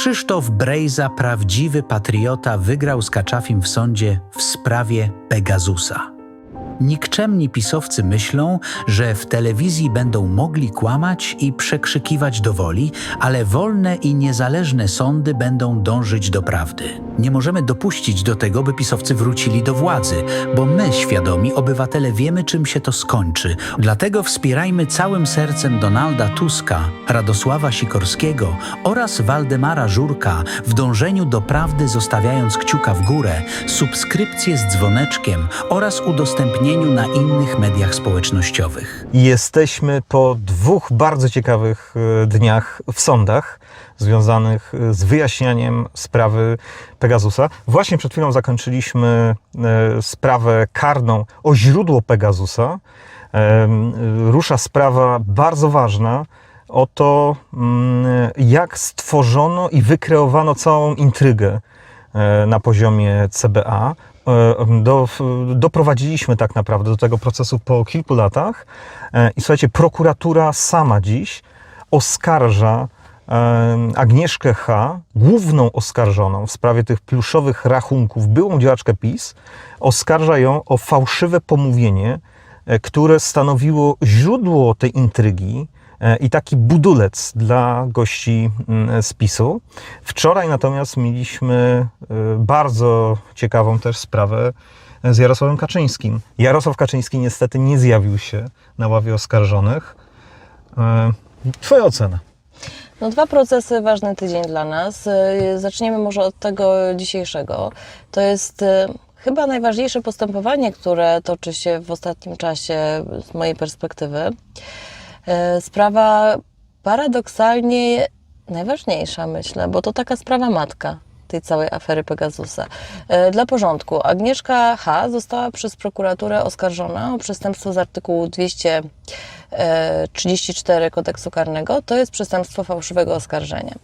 Krzysztof Brejza, prawdziwy patriota, wygrał z Kaczafim w sądzie w sprawie Pegasusa. Nikczemni pisowcy myślą, że w telewizji będą mogli kłamać i przekrzykiwać do woli, ale wolne i niezależne sądy będą dążyć do prawdy. Nie możemy dopuścić do tego, by pisowcy wrócili do władzy, bo my, świadomi obywatele, wiemy, czym się to skończy. Dlatego wspierajmy całym sercem Donalda Tuska, Radosława Sikorskiego oraz Waldemara Żurka w dążeniu do prawdy, zostawiając kciuka w górę, subskrypcję z dzwoneczkiem oraz udostępnieniu na innych mediach społecznościowych. Jesteśmy po dwóch bardzo ciekawych e, dniach w sądach związanych e, z wyjaśnianiem sprawy Pegasusa. Właśnie przed chwilą zakończyliśmy e, sprawę karną o źródło Pegasusa. Rusza sprawa bardzo ważna o to, mm, jak stworzono i wykreowano całą intrygę na poziomie CBA. E, Do, doprowadziliśmy tak naprawdę do tego procesu po kilku latach E, i słuchajcie, prokuratura sama dziś oskarża Agnieszkę H., główną oskarżoną w sprawie tych pluszowych rachunków, byłą działaczkę PiS, oskarża ją o fałszywe pomówienie, e, które stanowiło źródło tej intrygi i taki budulec dla gości z PiSu. Wczoraj natomiast mieliśmy e, bardzo ciekawą też sprawę z Jarosławem Kaczyńskim. Jarosław Kaczyński niestety nie zjawił się na ławie oskarżonych. E, Twoja ocena? No dwa procesy, ważny tydzień dla nas. Zaczniemy może od tego dzisiejszego. To jest chyba najważniejsze postępowanie, które toczy się w ostatnim czasie z mojej perspektywy. Y, Sprawa paradoksalnie najważniejsza, myślę, bo to taka sprawa matka tej całej afery Pegasusa. Y, Dla porządku, Agnieszka H. została przez prokuraturę oskarżona o przestępstwo z artykułu 200 e, 34 kodeksu karnego to jest przestępstwo fałszywego oskarżenia.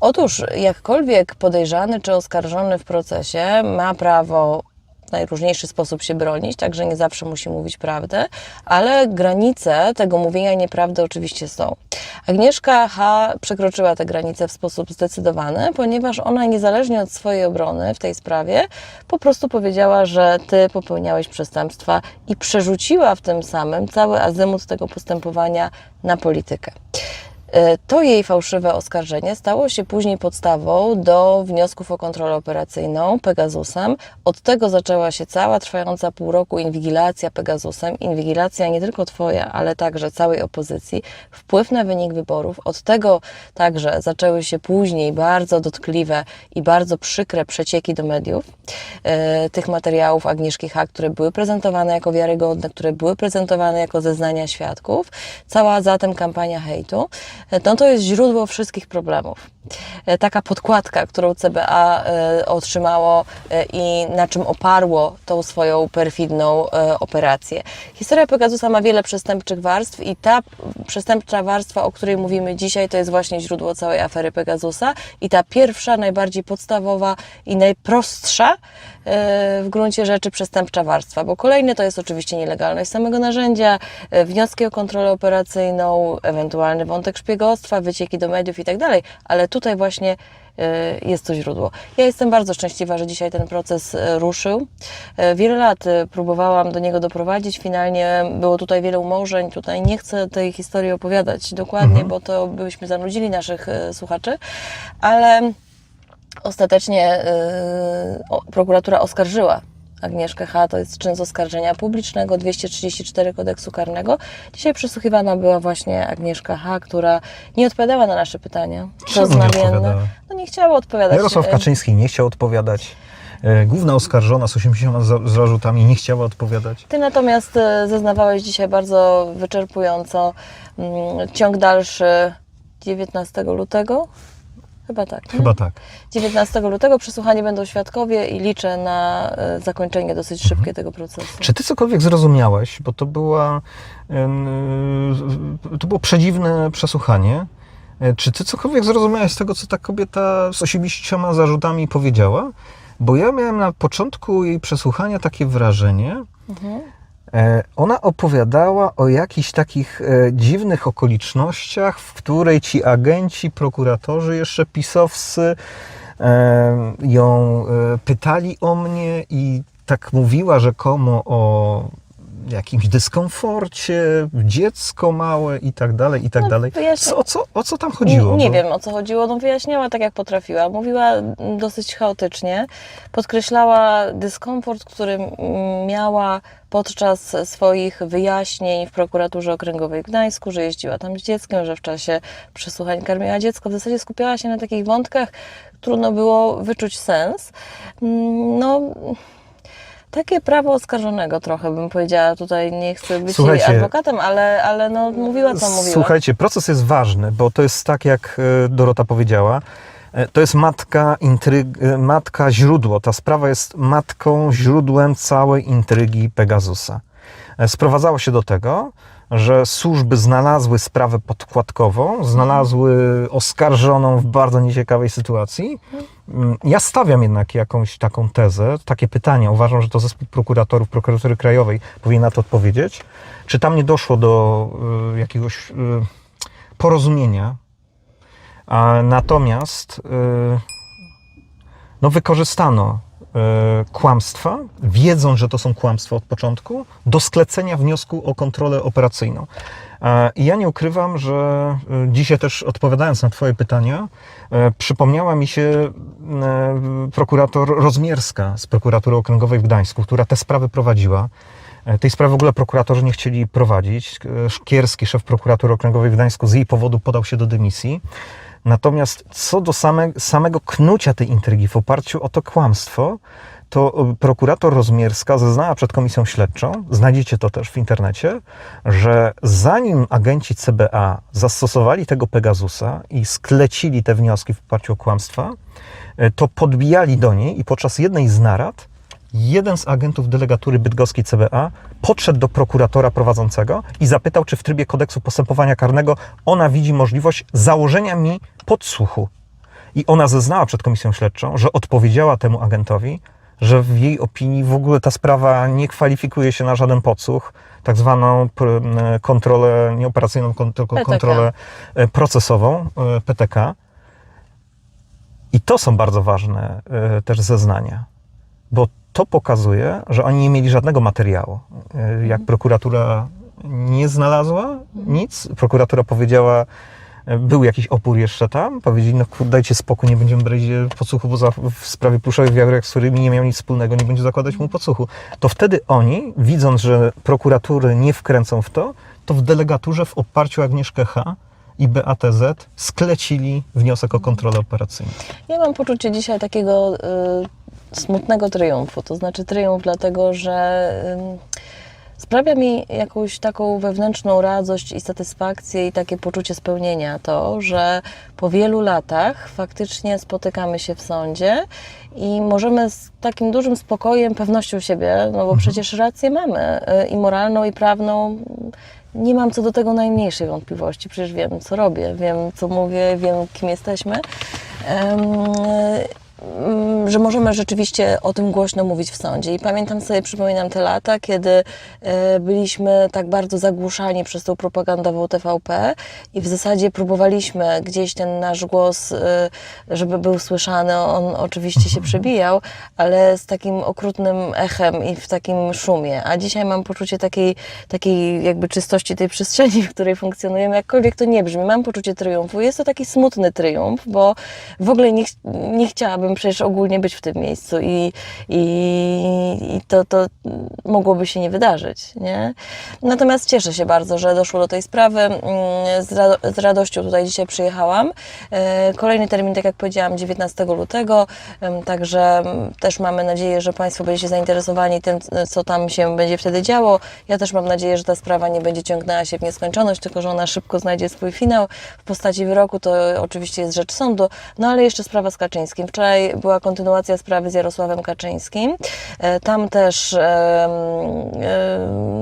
Otóż, jakkolwiek podejrzany czy oskarżony w procesie ma prawo w najróżniejszy sposób się bronić, także nie zawsze musi mówić prawdę, ale granice tego mówienia nieprawdy oczywiście są. Agnieszka H. przekroczyła te granice w sposób zdecydowany, ponieważ ona niezależnie od swojej obrony w tej sprawie po prostu powiedziała, że ty popełniałeś przestępstwa i przerzuciła w tym samym cały azymut tego postępowania na politykę. E, To jej fałszywe oskarżenie stało się później podstawą do wniosków o kontrolę operacyjną Pegasusem. Od tego zaczęła się cała trwająca pół roku inwigilacja Pegasusem. Inwigilacja nie tylko Twoja, ale także całej opozycji. Wpływ na wynik wyborów. Od tego także zaczęły się później bardzo dotkliwe i bardzo przykre przecieki do mediów e, tych materiałów Agnieszki H., które były prezentowane jako wiarygodne, które były prezentowane jako zeznania świadków. Cała zatem kampania hejtu no to jest źródło wszystkich problemów. E, Taka podkładka, którą CBA e, otrzymało e, i na czym oparło tą swoją perfidną operację. Historia Pegasusa ma wiele przestępczych warstw i ta przestępcza warstwa, o której mówimy dzisiaj, to jest właśnie źródło całej afery Pegasusa i ta pierwsza, najbardziej podstawowa i najprostsza w gruncie rzeczy przestępcza warstwa, bo kolejne to jest oczywiście nielegalność samego narzędzia, wnioski o kontrolę operacyjną, ewentualny wątek szpiegostwa, wycieki do mediów i tak dalej, ale tutaj właśnie e, jest to źródło. Ja jestem bardzo szczęśliwa, że dzisiaj ten proces e, ruszył. E, Wiele lat próbowałam do niego doprowadzić, finalnie było tutaj wiele umorzeń, tutaj nie chcę tej historii opowiadać dokładnie, bo to byśmy zanudzili naszych słuchaczy, ale Ostatecznie prokuratura oskarżyła Agnieszkę H. To jest czyn z oskarżenia publicznego 234 kodeksu karnego. Dzisiaj przesłuchiwana była właśnie Agnieszka H., która nie odpowiadała na nasze pytania. Nie Znamienne. No nie chciała odpowiadać. Jarosław E, Kaczyński nie chciał odpowiadać. E, Główna oskarżona z 80 za- zarzutami nie chciała odpowiadać. Ty natomiast e, zeznawałeś dzisiaj bardzo wyczerpująco. Mm, Ciąg dalszy 19 lutego? Chyba tak. nie? Chyba tak. 19 lutego przesłuchani będą świadkowie i liczę na e, zakończenie dosyć szybkie tego procesu. Czy ty cokolwiek zrozumiałeś? Bo to była. em, To było przedziwne przesłuchanie. E, Czy ty cokolwiek zrozumiałeś z tego, co ta kobieta z 80 zarzutami powiedziała? Bo ja miałem na początku jej przesłuchania takie wrażenie, Mhm. E, Ona opowiadała o jakichś takich e, dziwnych okolicznościach, w której ci agenci, prokuratorzy jeszcze pisowscy e, ją pytali o mnie i tak mówiła rzekomo o jakimś dyskomforcie, dziecko małe i tak dalej, i tak No, dalej. wyjaśnia- Co, o, co, o co tam chodziło? Nie, nie Bo- wiem o co chodziło. No, wyjaśniała tak jak potrafiła. Mówiła dosyć chaotycznie. Podkreślała dyskomfort, który miała podczas swoich wyjaśnień w prokuraturze okręgowej w Gdańsku, że jeździła tam z dzieckiem, że w czasie przesłuchań karmiła dziecko. W zasadzie skupiała się na takich wątkach, trudno było wyczuć sens. Mm, No. Takie prawo oskarżonego trochę bym powiedziała. Tutaj nie chcę być Słuchajcie, jej adwokatem, ale, ale no, mówiła co mówiła. Słuchajcie, proces jest ważny, bo to jest tak, jak e, Dorota powiedziała. e, To jest matka, intryg, e, matka źródło. Ta sprawa jest matką, źródłem całej intrygi Pegasusa. Sprowadzało się do tego, że służby znalazły sprawę podkładkową, znalazły oskarżoną w bardzo nieciekawej sytuacji. Ja stawiam jednak jakąś taką tezę, takie pytania. Uważam, że to zespół prokuratorów, prokuratury krajowej powinien na to odpowiedzieć. Czy tam nie doszło do y, jakiegoś y, porozumienia? Natomiast y, no, wykorzystano kłamstwa, wiedząc, że to są kłamstwa od początku, do sklecenia wniosku o kontrolę operacyjną. E, I ja nie ukrywam, że y, dzisiaj też odpowiadając na Twoje pytania, e, przypomniała mi się e, prokurator Rozmierska z prokuratury okręgowej w Gdańsku, która te sprawy prowadziła. E, Tej sprawy w ogóle prokuratorzy nie chcieli prowadzić. E, Szkierski, szef prokuratury okręgowej w Gdańsku, z jej powodu podał się do dymisji. Natomiast co do same, samego knucia tej intrygi w oparciu o to kłamstwo, to e, prokurator Rozmierska zeznała przed komisją śledczą, znajdziecie to też w internecie, że zanim agenci CBA zastosowali tego Pegasusa i sklecili te wnioski w oparciu o kłamstwa, e, to podbijali do niej i podczas jednej z narad jeden z agentów delegatury bydgoskiej CBA podszedł do prokuratora prowadzącego i zapytał, czy w trybie kodeksu postępowania karnego ona widzi możliwość założenia mi podsłuchu. I ona zeznała przed komisją śledczą, że odpowiedziała temu agentowi, że w jej opinii w ogóle ta sprawa nie kwalifikuje się na żaden podsłuch, tak zwaną kontrolę, nie operacyjną, tylko PTK. kontrolę e, procesową, e, PTK. I to są bardzo ważne e, też zeznania, bo to pokazuje, że oni nie mieli żadnego materiału. Jak prokuratura nie znalazła nic, prokuratura powiedziała, był jakiś opór jeszcze tam, powiedzieli, no dajcie spokój, nie będziemy brać e, podsłuchu, bo za, w sprawie pluszowych wiagrek, z którymi nie miał nic wspólnego, nie będzie zakładać mu podsłuchu. To wtedy oni, widząc, że prokuratury nie wkręcą w to, to w delegaturze w oparciu o Agnieszkę H. i BATZ sklecili wniosek o kontrolę operacyjną. Ja mam poczucie dzisiaj takiego y, smutnego triumfu. To znaczy triumf dlatego, że y, sprawia mi jakąś taką wewnętrzną radość i satysfakcję i takie poczucie spełnienia to, że po wielu latach faktycznie spotykamy się w sądzie i możemy z takim dużym spokojem, pewnością siebie, no bo przecież rację mamy y, i moralną, i prawną. Nie mam co do tego najmniejszej wątpliwości. Przecież wiem, co robię, wiem, co mówię, wiem, kim jesteśmy. Mm, że możemy rzeczywiście o tym głośno mówić w sądzie. I pamiętam sobie, przypominam te lata, kiedy e, byliśmy tak bardzo zagłuszani przez tą propagandową TVP i w zasadzie próbowaliśmy gdzieś ten nasz głos, e, żeby był słyszany, on oczywiście się przebijał, ale z takim okrutnym echem i w takim szumie. A dzisiaj mam poczucie takiej, takiej jakby czystości tej przestrzeni, w której funkcjonujemy, jakkolwiek to nie brzmi. Mam poczucie triumfu. Jest to taki smutny triumf, bo w ogóle nie, ch- nie chciałabym przecież ogólnie być w tym miejscu i, i, i to, to mogłoby się nie wydarzyć. Nie? Natomiast cieszę się bardzo, że doszło do tej sprawy. Mm, Z, ra- z radością tutaj dzisiaj przyjechałam. E, Kolejny termin, tak jak powiedziałam, 19 lutego, także też mamy nadzieję, że Państwo będziecie zainteresowani tym, co tam się będzie wtedy działo. Ja też mam nadzieję, że ta sprawa nie będzie ciągnęła się w nieskończoność, tylko że ona szybko znajdzie swój finał w postaci wyroku. To oczywiście jest rzecz sądu, no ale jeszcze sprawa z Kaczyńskim. Wczoraj była kontynuacja sprawy z Jarosławem Kaczyńskim. E, Tam też, e,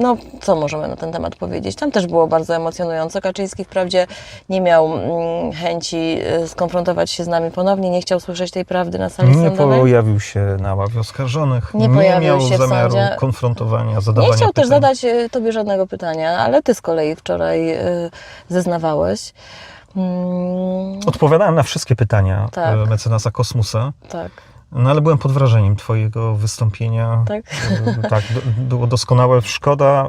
no co możemy na ten temat powiedzieć? Tam też było bardzo emocjonująco. Kaczyński wprawdzie nie miał mm, chęci e, skonfrontować się z nami ponownie, nie chciał słyszeć tej prawdy na sali Nie sądowej. pojawił się na ławie oskarżonych, Nie nie, miał zamiaru sądzie. konfrontowania, zadawania Nie chciał też pytań. zadać e, Tobie żadnego pytania, ale Ty z kolei wczoraj zeznawałeś. Mm, Odpowiadałem na wszystkie pytania Tak. e, mecenasa Kosmusa, tak, no ale byłem pod wrażeniem Twojego wystąpienia. tak. E, tak, było doskonałe. Szkoda.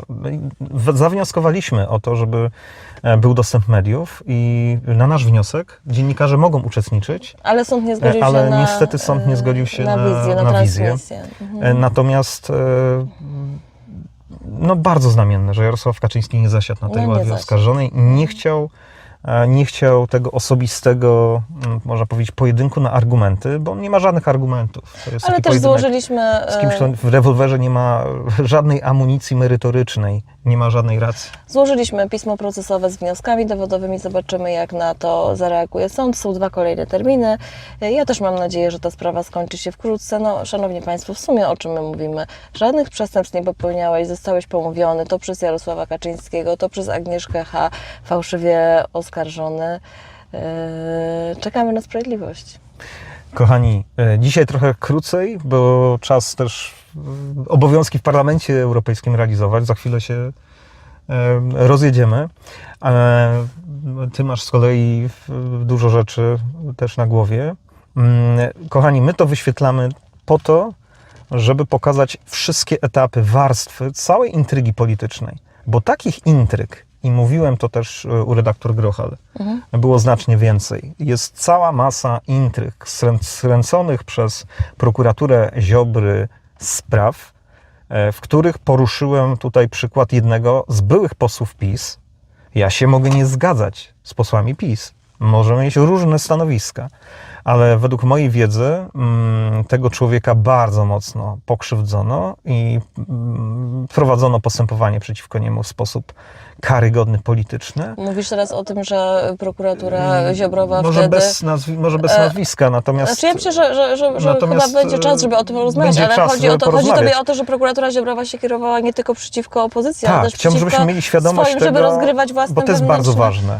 Zawnioskowaliśmy o to, żeby e, był dostęp mediów i na nasz wniosek dziennikarze mogą uczestniczyć, Ale sąd nie zgodził ale się na niestety sąd nie zgodził się na na- wizję, na, na wizję. transmisję. Mhm. Natomiast no bardzo znamienne, że Jarosław Kaczyński nie zasiadł na tej No, ławie oskarżonej i nie chciał, nie chciał tego osobistego, m, można powiedzieć, pojedynku na argumenty, bo on nie ma żadnych argumentów. Ale też pojedynek złożyliśmy. z kimś, e, kto w rewolwerze nie ma żadnej amunicji merytorycznej, nie ma żadnej racji. Złożyliśmy pismo procesowe z wnioskami dowodowymi. Zobaczymy, jak na to zareaguje sąd. Są dwa kolejne terminy. Ja też mam nadzieję, że ta sprawa skończy się wkrótce. No, szanowni Państwo, w sumie o czym my mówimy? Żadnych przestępstw nie popełniałeś, zostałeś pomówiony to przez Jarosława Kaczyńskiego, to przez Agnieszkę H., fałszywie oskarżony. Eee, Czekamy na sprawiedliwość. Kochani, e, dzisiaj trochę krócej, bo czas też e, obowiązki w Parlamencie Europejskim realizować. Za chwilę się e, rozjedziemy. E, Ty masz z kolei dużo rzeczy też na głowie. Mm, Kochani, my to wyświetlamy po to, żeby pokazać wszystkie etapy, warstwy całej intrygi politycznej. Bo takich intryg, i mówiłem to też e, u redaktor Grochal, było znacznie więcej. Jest cała masa intryg skrę- skręconych przez prokuraturę Ziobry spraw, e, w których poruszyłem tutaj przykład jednego z byłych posłów PiS. Ja się mogę nie zgadzać z posłami PiS. Możemy mieć różne stanowiska, ale według mojej wiedzy mm, tego człowieka bardzo mocno pokrzywdzono i mm, prowadzono postępowanie przeciwko niemu w sposób karygodny polityczny. Mówisz teraz o tym, że prokuratura Ziobrowa Mm, Może wtedy... bez, nazwi- może bez E, nazwiska, natomiast. Znaczy ja myślę, że, że, że, że chyba będzie czas, żeby o tym rozmawiać, ale czas, chodzi, o to, chodzi tobie o to, że prokuratura Ziobrowa się kierowała nie tylko przeciwko opozycji, ale tak, też chciałbym, przeciwko żebyśmy mieli świadomość swoim, tego, żeby rozgrywać własne bo to jest bardzo ważne.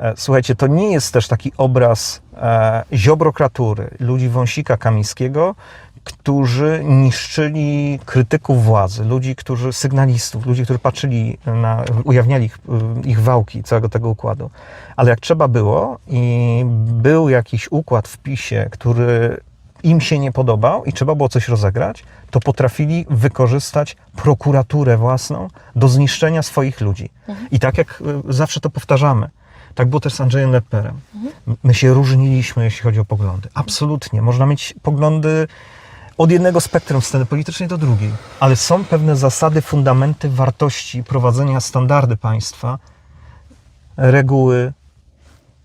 E, Słuchajcie, to nie jest też taki obraz e, ziobrokratury, ludzi Wąsika Kamińskiego, którzy niszczyli krytyków władzy, ludzi, którzy, sygnalistów, ludzi, którzy patrzyli na, ujawniali ich, ich wałki całego tego układu. Ale jak trzeba było i był jakiś układ w PiSie, który im się nie podobał i trzeba było coś rozegrać, to potrafili wykorzystać prokuraturę własną do zniszczenia swoich ludzi. I tak jak y, zawsze to powtarzamy, tak było też z Andrzejem Lepperem. My się różniliśmy, jeśli chodzi o poglądy. Absolutnie. Można mieć poglądy od jednego spektrum sceny politycznej do drugiej, ale są pewne zasady, fundamenty, wartości prowadzenia, standardy państwa, reguły,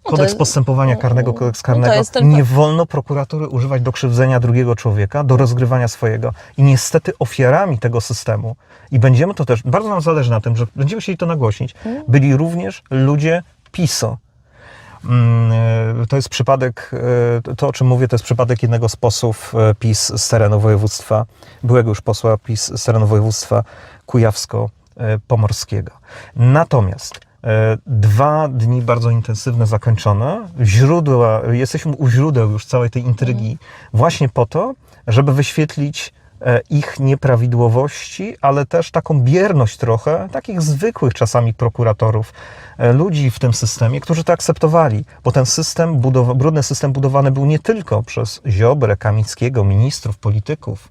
No kodeks jest- postępowania karnego, kodeks no karnego. tylko- Nie wolno prokuratury używać do krzywdzenia drugiego człowieka, do rozgrywania swojego. I niestety ofiarami tego systemu, i będziemy to też, bardzo nam zależy na tym, że będziemy chcieli to nagłośnić, byli również ludzie PiSO. Mm, e, To jest przypadek, e, to o czym mówię, to jest przypadek jednego z posłów e, PiS z terenu województwa, byłego już posła PiS z terenu województwa kujawsko-pomorskiego. Natomiast dwa dni bardzo intensywne zakończone, źródła, jesteśmy u źródeł już całej tej intrygi, właśnie po to, żeby wyświetlić ich nieprawidłowości, ale też taką bierność trochę takich zwykłych czasami prokuratorów, e, ludzi w tym systemie, którzy to akceptowali, bo ten system, brudny system budowany był nie tylko przez Ziobrę, Kamickiego, ministrów, polityków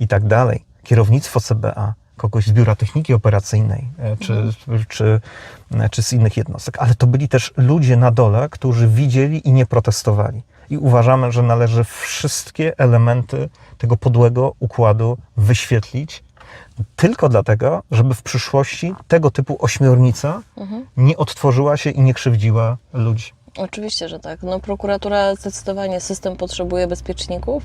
i tak dalej, kierownictwo CBA, kogoś z Biura Techniki Operacyjnej e, czy, czy, e, czy z innych jednostek, ale to byli też ludzie na dole, którzy widzieli i nie protestowali. I uważamy, że należy wszystkie elementy tego podłego układu wyświetlić, tylko dlatego, żeby w przyszłości tego typu ośmiornica nie odtworzyła się i nie krzywdziła ludzi. Oczywiście, że tak. No, prokuratura zdecydowanie, system potrzebuje bezpieczników.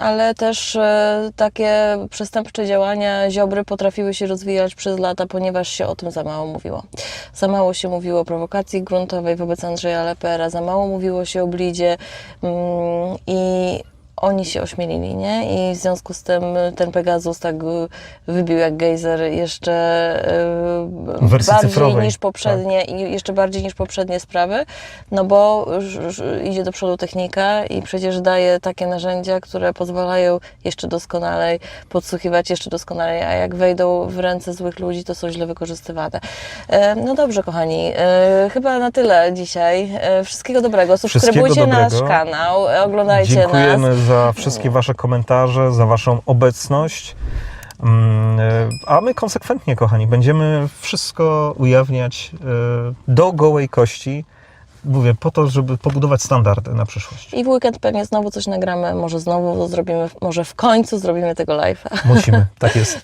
Ale też e, takie przestępcze działania Ziobry potrafiły się rozwijać przez lata, ponieważ się o tym za mało mówiło. Za mało się mówiło o prowokacji gruntowej wobec Andrzeja Lepera, za mało mówiło się o Blidzie i oni się ośmielili, nie? I w związku z tym ten Pegasus tak y, wybił jak gejzer jeszcze y, wersji bardziej cyfrowej, niż poprzednie i jeszcze bardziej niż poprzednie sprawy, no bo idzie do przodu technika i przecież daje takie narzędzia, które pozwalają jeszcze doskonalej podsłuchiwać, jeszcze doskonalej, a jak wejdą w ręce złych ludzi, to są źle wykorzystywane. E, No dobrze, kochani, e, chyba na tyle dzisiaj. E, Wszystkiego dobrego. Subskrybujcie Wszystkiego nasz dobrego. kanał, e, oglądajcie Dziękujemy nas. Za wszystkie Wasze komentarze, za Waszą obecność. Mm, e, A my konsekwentnie, kochani, będziemy wszystko ujawniać e, do gołej kości. Mówię, po to, żeby pobudować standardy na przyszłość. I w weekend pewnie znowu coś nagramy, może znowu zrobimy, może w końcu zrobimy tego live'a. Musimy, tak jest.